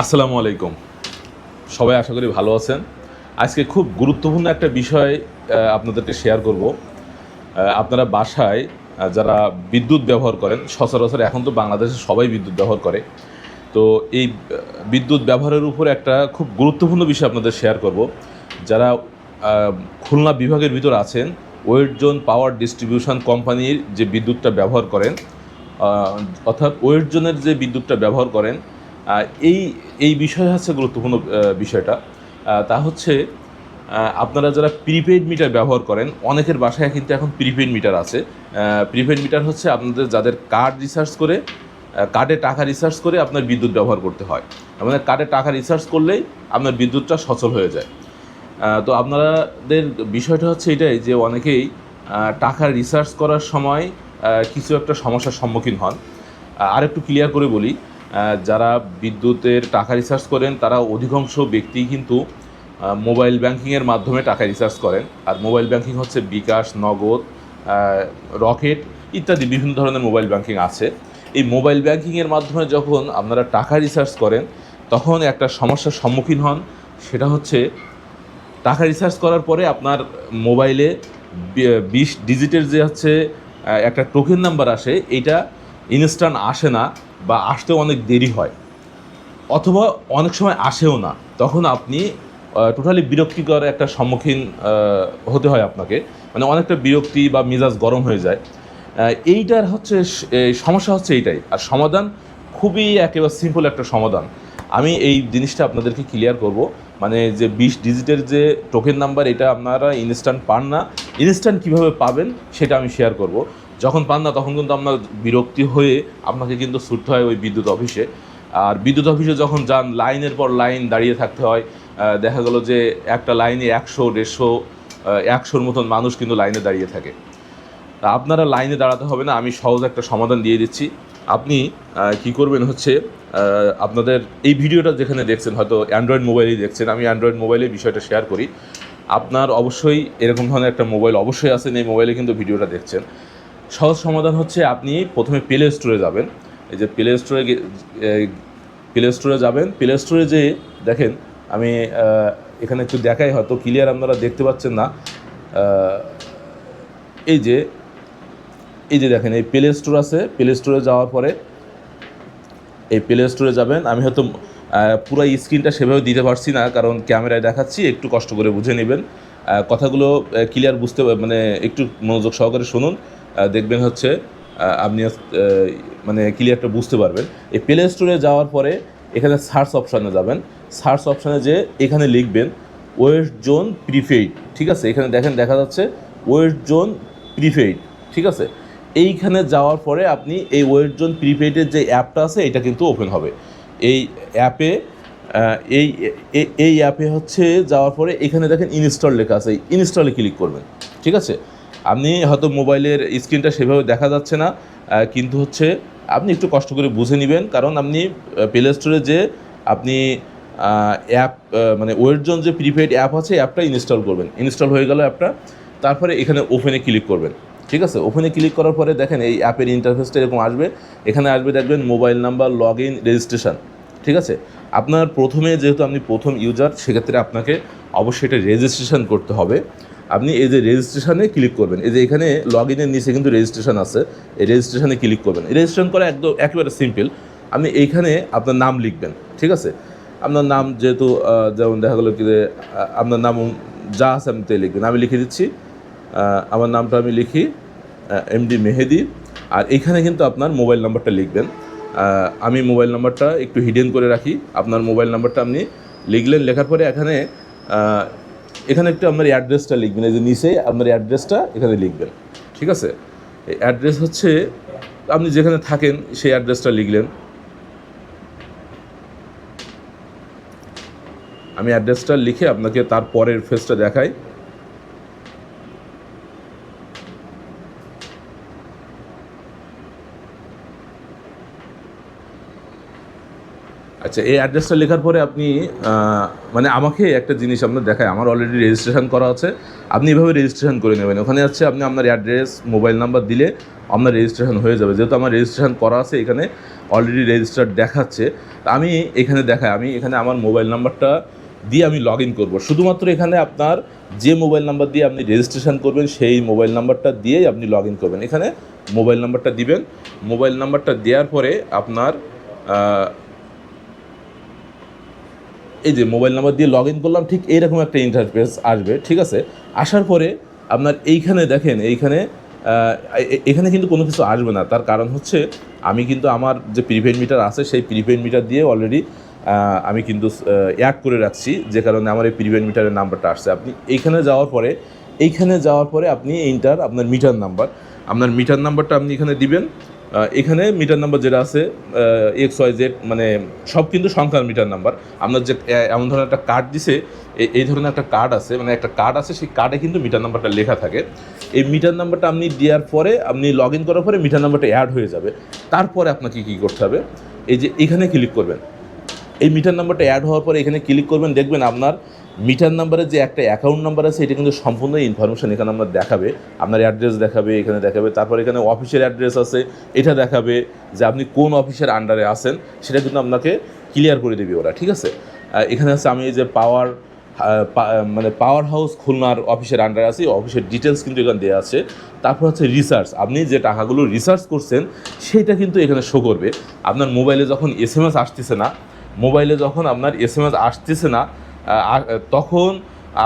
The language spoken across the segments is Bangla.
আসসালামু আলাইকুম। সবাই আশা করি ভালো আছেন। আজকে খুব গুরুত্বপূর্ণ একটা বিষয় আপনাদেরকে শেয়ার করব। আপনারা বাসায় যারা বিদ্যুৎ ব্যবহার করেন, সচরাচর এখন তো বাংলাদেশে সবাই বিদ্যুৎ ব্যবহার করে। তো এই বিদ্যুৎ ব্যবহারের উপর একটা খুব গুরুত্বপূর্ণ বিষয় আপনাদের শেয়ার করব। যারা খুলনা বিভাগের ভিতর আছেন ওয়েট জোন পাওয়ার ডিস্ট্রিবিউশন কোম্পানির যে বিদ্যুৎটা ব্যবহার করেন অর্থাৎ ওয়েট জোনের যে বিদ্যুৎটা ব্যবহার করেন এই এই বিষয় হচ্ছে গুরুত্বপূর্ণ বিষয়টা। তা হচ্ছে আপনারা যারা প্রিপেইড মিটার ব্যবহার করেন, অনেকের বাসায় কিন্তু এখন প্রিপেইড মিটার আছে। প্রিপেইড মিটার হচ্ছে আপনাদের যাদের কার্ড রিসার্চ করে কার্ডে টাকা রিসার্চ করে আপনার বিদ্যুৎ ব্যবহার করতে হয়। মানে কার্ডে টাকা রিসার্চ করলেই আপনার বিদ্যুৎটা সচল হয়ে যায়। তো আপনাদের বিষয়টা হচ্ছে এটাই যে অনেকেই টাকা রিসার্চ করার সময় কিছু একটা সমস্যার সম্মুখীন হন। আর একটু ক্লিয়ার করে বলি যারা বিদ্যুতের টাকা রিসার্চ করেন, তারা অধিকাংশ ব্যক্তি কিন্তু মোবাইল ব্যাংকিংয়ের মাধ্যমে টাকা রিসার্চ করেন। আর মোবাইল ব্যাংকিং হচ্ছে বিকাশ, নগদ রকেট ইত্যাদি বিভিন্ন ধরনের মোবাইল ব্যাংকিং আছে। এই মোবাইল ব্যাংকিংয়ের মাধ্যমে যখন আপনারা টাকা রিসার্চ করেন, তখন একটা সমস্যার সম্মুখীন হন। সেটা হচ্ছে, টাকা রিসার্চ করার পরে আপনার মোবাইলে বিশ ডিজিটের যে হচ্ছে একটা টোকেন নাম্বার আসে এটা ইনস্ট্যান্ট আসে না। বা আসতেও অনেক দেরি হয়, অথবা অনেক সময় আসেও না, তখন আপনি টোটালি বিরক্তিকর একটা সম্মুখীন হতে হয় আপনাকে। মানে অনেকটা বিরক্তি বা মেজাজ গরম হয়ে যায়। এইটার হচ্ছে সমস্যা হচ্ছে এইটাই। আর সমাধান খুবই একেবারে সিম্পল একটা সমাধান। আমি এই জিনিসটা আপনাদেরকে ক্লিয়ার করব। মানে যে বিশ ডিজিটের যে টোকেন নাম্বার এটা আপনারা ইনস্ট্যান্ট পান না। ইনস্ট্যান্ট কীভাবে পাবেন, সেটা আমি শেয়ার করব। যখন পান না, তখন কিন্তু আপনার বিরক্তি হয়ে আপনাকে কিন্তু ছুটতে হয় ওই বিদ্যুৎ অফিসে। আর বিদ্যুৎ অফিসে যখন যান, লাইনের পর লাইন দাঁড়িয়ে থাকতে হয়। দেখা গেল যে একটা লাইনে একশো, দেড়শো একশোর মতন মানুষ কিন্তু লাইনে দাঁড়িয়ে থাকে। তা আপনারা লাইনে দাঁড়াতে হবে না, আমি সহজ একটা সমাধান দিয়ে দিচ্ছি। আপনি কি করবেন হচ্ছে আপনাদের এই ভিডিওটা যেখানে দেখছেন, হয়তো অ্যান্ড্রয়েড মোবাইলেই দেখছেন, আমি অ্যান্ড্রয়েড মোবাইলে বিষয়টা শেয়ার করি। আপনার অবশ্যই এরকম ধরনের একটা মোবাইল অবশ্যই আছেন এই মোবাইলে কিন্তু ভিডিওটা দেখছেন। সহজ সমাধান হচ্ছে আপনি প্রথমে প্লে স্টোরে যাবেন। এই যে প্লে স্টোরে প্লে স্টোরে যাবেন। প্লে স্টোরে যে দেখেন, আমি এখানে একটু দেখাই হয়তো ক্লিয়ার আপনারা দেখতে পাচ্ছেন না। এই যে এই যে দেখেন, এই প্লে স্টোর আছে। প্লে স্টোরে যাওয়ার পরে এই প্লে স্টোরে যাবেন। আমি হয়তো পুরো স্ক্রিনটা সেভাবে দিতে পারছি না, কারণ ক্যামেরায় দেখাচ্ছি, একটু কষ্ট করে বুঝে নেবেন। কথাগুলো ক্লিয়ার বুঝতে মানে একটু মনোযোগ সহকারে শুনুন। দেখবেন হচ্ছে আপনি মানে ক্লিয়ারটা বুঝতে পারবেন। এই প্লে স্টোরে যাওয়ার পরে এখানে সার্চ অপশানে যাবেন। সার্চ অপশানে যে এখানে লিখবেন ওয়েস্ট জোন প্রিপেইড ঠিক আছে? এখানে দেখেন, দেখা যাচ্ছে ওয়েস্ট জোন প্রিপেইড ঠিক আছে? এইখানে যাওয়ার পরে আপনি এই ওয়েস্ট জোন প্রিপেইডের যে অ্যাপটা আছে, এটা কিন্তু ওপেন হবে। এই অ্যাপে এই এই অ্যাপে হচ্ছে যাওয়ার পরে এখানে দেখেন ইনস্টল লেখা আছে। ইনস্টলে ক্লিক করবেন, ঠিক আছে? আপনি হয়তো মোবাইলের স্ক্রিনটা সেভাবে দেখা যাচ্ছে না কিন্তু হচ্ছে আপনি একটু কষ্ট করে বুঝে নেবেন, কারণ আপনি প্লে স্টোরে যে আপনি অ্যাপ মানে ওয়েট জোন যে প্রিপেইড অ্যাপ আছে অ্যাপটা ইনস্টল করবেন। ইনস্টল হয়ে গেল অ্যাপটা তারপরে এখানে ওপেনে ক্লিক করবেন। ঠিক আছে? ওপেনে ক্লিক করার পরে দেখেন এই অ্যাপের ইন্টারফেসটা এরকম আসবে। এখানে আসবে দেখবেন mobile number log in registration ঠিক আছে? আপনার প্রথমে যেহেতু আপনি প্রথম ইউজার সেক্ষেত্রে আপনাকে অবশ্যই এটা রেজিস্ট্রেশন করতে হবে। আপনি এই যে রেজিস্ট্রেশনে ক্লিক করবেন, এই যে এখানে লগ ইনের নিচে কিন্তু রেজিস্ট্রেশন আছে, এই রেজিস্ট্রেশনে ক্লিক করবেন। রেজিস্ট্রেশন করা একদম একেবারে সিম্পল আপনি এইখানে আপনার নাম লিখবেন, ঠিক আছে? আপনার নাম যেহেতু যেমন দেখা গেলো কি যে আপনার নাম যা আছে আপনি তাই লিখবেন। আমি লিখে দিচ্ছি আমার নামটা আমি লিখি এমডি মেহেদি। আর এখানে কিন্তু আপনার মোবাইল নাম্বারটা লিখবেন। আমি মোবাইল নাম্বারটা একটু হিডেন করে রাখি। আপনার মোবাইল নাম্বারটা আপনি লিখলেন, লেখার পরে এখানে এখানে একটু আপনার অ্যাড্রেসটা লিখবেন, এই যে নিচে আপনার অ্যাড্রেসটা এখানে লিখবেন, ঠিক আছে? এই অ্যাড্রেস হচ্ছে, আপনি যেখানে থাকেন সেই অ্যাড্রেসটা লিখলেন। আমি অ্যাড্রেসটা লিখে আপনাকে তার পরের ফেসটা দেখাই। আচ্ছা এই অ্যাড্রেসটা লেখার পরে আপনি মানে আমাকে একটা জিনিস আপনার দেখায় আমার অলরেডি রেজিস্ট্রেশন করা আছে। আপনি এভাবে রেজিস্ট্রেশন করে নেবেন। ওখানে হচ্ছে আপনি আপনার অ্যাড্রেস মোবাইল নাম্বার দিলে আপনার রেজিস্ট্রেশন হয়ে যাবে। যেহেতু আমার রেজিস্ট্রেশন করা আছে, এখানে অলরেডি রেজিস্টার্ড দেখাচ্ছে। আমি এখানে দেখাই, আমি এখানে আমার মোবাইল নাম্বারটা দিয়ে আমি লগ ইন করব। শুধুমাত্র এখানে আপনার যে মোবাইল নাম্বার দিয়ে আপনি রেজিস্ট্রেশন করবেন, সেই মোবাইল নাম্বারটা দিয়েই আপনি লগ ইন করবেন। এখানে মোবাইল নাম্বারটা দিবেন। মোবাইল নাম্বারটা দেওয়ার পরে আপনার এই যে মোবাইল নাম্বার দিয়ে লগ ইন করলাম, ঠিক এইরকম একটা ইন্টারফেস আসবে, ঠিক আছে? আসার পরে আপনার এইখানে দেখেন, এইখানে এখানে কিন্তু কোনো কিছু আসবে না। তার কারণ হচ্ছে, আমি কিন্তু আমার যে প্রিপেড মিটার আছে, সেই প্রিপেড মিটার দিয়ে অলরেডি আমি কিন্তু অ্যাড করে রাখছি, যে কারণে আমার এই প্রিপেড মিটারের নাম্বারটা আসছে। আপনি এইখানে যাওয়ার পরে, এইখানে যাওয়ার পরে আপনি এইটার আপনার মিটার নাম্বার আপনার মিটার নাম্বারটা আপনি এখানে দিবেন এখানে মিটার নাম্বার যেটা আছে এক্স ওয়াই জেড মানে সব কিন্তু সংখ্যার মিটার নাম্বার। আপনার যে এমন ধরনের একটা কার্ড দিছে এই ধরনের একটা কার্ড আছে মানে একটা কার্ড আছে, সেই কার্ডে কিন্তু মিটার নাম্বারটা লেখা থাকে। এই মিটার নাম্বারটা আপনি দেওয়ার পরে, আপনি লগ ইন করার পরে মিটার নাম্বারটা অ্যাড হয়ে যাবে। তারপরে আপনাকে কী করতে হবে? এই যে এখানে ক্লিক করবেন। এই মিটার নাম্বারটা অ্যাড হওয়ার পরে এখানে ক্লিক করবেন, দেখবেন আপনার মিটার নাম্বারের যে একটা অ্যাকাউন্ট নাম্বার আছে, এটা কিন্তু সম্পূর্ণ ইনফরমেশন এখানে আপনার দেখাবে। আপনার অ্যাড্রেস দেখাবে, এখানে দেখাবে, তারপর এখানে অফিসের অ্যাড্রেস আছে, এটা দেখাবে যে আপনি কোন অফিসের আন্ডারে আছেন, সেটা কিন্তু আপনাকে ক্লিয়ার করে দেবে ওরা, ঠিক আছে? এখানে আছে আমি যে পাওয়ার মানে পাওয়ার হাউস খুলনার অফিসের আন্ডারে আছি অফিসের ডিটেলস কিন্তু এখানে দেওয়া আছে। তারপর হচ্ছে রিসার্চ আপনি যে টাকাগুলো রিসার্চ করছেন সেইটা কিন্তু এখানে শো করবে। আপনার মোবাইলে যখন এস এম এস আসতেছে না মোবাইলে যখন আপনার এস এম এস আসতেছে না তখন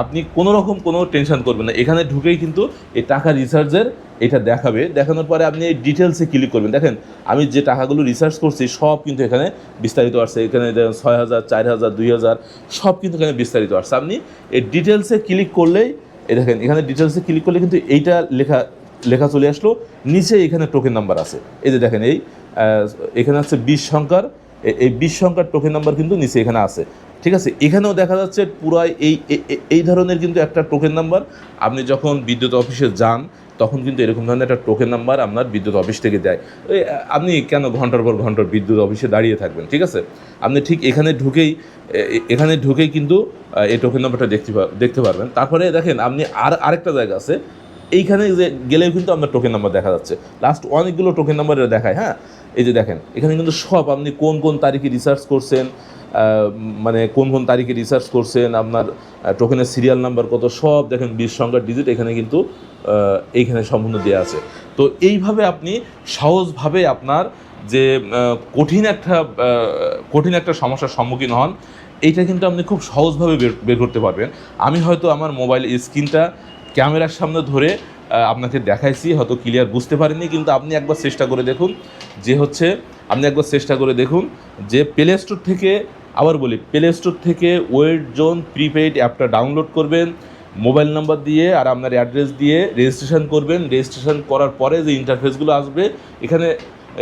আপনি কোনো রকম কোনো টেনশন করবেন না। এখানে ঢুকেই কিন্তু এই টাকা রিসার্চের এটা দেখাবে। দেখানোর পরে আপনি এই ডিটেলসে ক্লিক করবেন। দেখেন, আমি যে টাকাগুলো রিসার্চ করছি, সব কিন্তু এখানে বিস্তারিত আসছে। এখানে ছয় হাজার, চার হাজার, দুই হাজার, সব কিন্তু এখানে বিস্তারিত আসছে। আপনি এই ডিটেলসে ক্লিক করলেই, এই দেখেন, এখানে ডিটেলসে ক্লিক করলে কিন্তু এইটা লেখা লেখা চলে আসলো। নিচে এখানে টোকেন নাম্বার আছে। এই যে দেখেন, এই এখানে আছে বিশ সংখ্যার। এই বিশ সংখ্যার টোকেন নাম্বার কিন্তু নিচে এখানে আছে। ঠিক আছে? এখানেও দেখা যাচ্ছে পুরাই এই এই ধরনের কিন্তু একটা টোকেন নাম্বার আপনি যখন বিদ্যুৎ অফিসে যান তখন কিন্তু এরকম ধরনের একটা টোকেন নাম্বার আপনার বিদ্যুৎ অফিস থেকে দেয় আহ, আপনি কেন ঘণ্টার পর ঘণ্টার বিদ্যুৎ অফিসে দাঁড়িয়ে থাকবেন ঠিক আছে? আপনি ঠিক এখানে ঢুকেই এখানে ঢুকেই কিন্তু এই টোকেন নাম্বারটা দেখতে দেখতে পারবেন। তারপরে দেখেন আপনি আর আরেকটা জায়গা আছে এইখানে যে গেলেও কিন্তু আপনার টোকেন নাম্বার দেখা যাচ্ছে। লাস্ট অনেকগুলো টোকেন নাম্বার দেখায় হ্যাঁ? এই যে দেখেন, এখানে কিন্তু সব আপনি কোন কোন তারিখে রিসার্চ করছেন মানে কোন কোন তারিখে রিসার্চ করছেন, আপনার টোকেনের সিরিয়াল নাম্বার কত, সব দেখেন বিশ সংখ্যার ডিজিট এখানে কিন্তু এইখানে সম্পূর্ণ দেওয়া আছে। তো এইভাবে আপনি সহজভাবে আপনার যে কঠিন একটা কঠিন একটা সমস্যার সম্মুখীন হন, এইটা কিন্তু আপনি খুব সহজভাবে বের বের করতে পারবেন। আমি হয়তো আমার মোবাইল স্ক্রিনটা ক্যামেরার সামনে ধরে আপনাকে দেখাইছি, হয়তো ক্লিয়ার বুঝতে পারেননি, কিন্তু আপনি একবার চেষ্টা করে দেখুন যে হচ্ছে, আপনি একবার চেষ্টা করে দেখুন যে প্লে স্টোর থেকে, আবার বলি প্লে স্টোর থেকে ওয়েট জোন প্রিপেইড অ্যাপটা ডাউনলোড করবেন মোবাইল নাম্বার দিয়ে আর আপনার অ্যাড্রেস দিয়ে রেজিস্ট্রেশন করবেন রেজিস্ট্রেশন করার পরে যে ইন্টারফেসগুলো আসবে, এখানে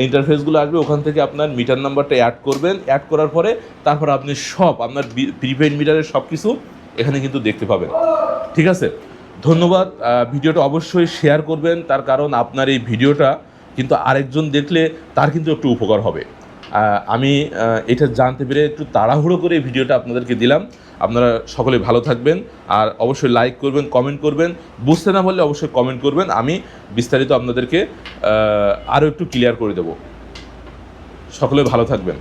ইন্টারফেসগুলো আসবে, ওখান থেকে আপনার মিটার নাম্বারটা অ্যাড করবেন অ্যাড করার পরে তারপর আপনি সব আপনার প্রিপেইড মিটারের সব কিছু এখানে কিন্তু দেখতে পাবেন। ঠিক আছে? ধন্যবাদ। ভিডিওটা অবশ্যই শেয়ার করবেন, তার কারণ আপনার এই ভিডিওটা কিন্তু আরেকজন দেখলে তার কিন্তু একটু উপকার হবে। আমি এটা জানতে পেরে একটু তাড়াহুড়ো করে ভিডিওটা আপনাদেরকে দিলাম। আপনারা সকলে ভালো থাকবেন, আর অবশ্যই লাইক করবেন কমেন্ট করবেন। বুঝতে না পারলে অবশ্যই কমেন্ট করবেন। আমি বিস্তারিত আপনাদেরকে আরও একটু ক্লিয়ার করে দেব। সকলে ভালো থাকবেন।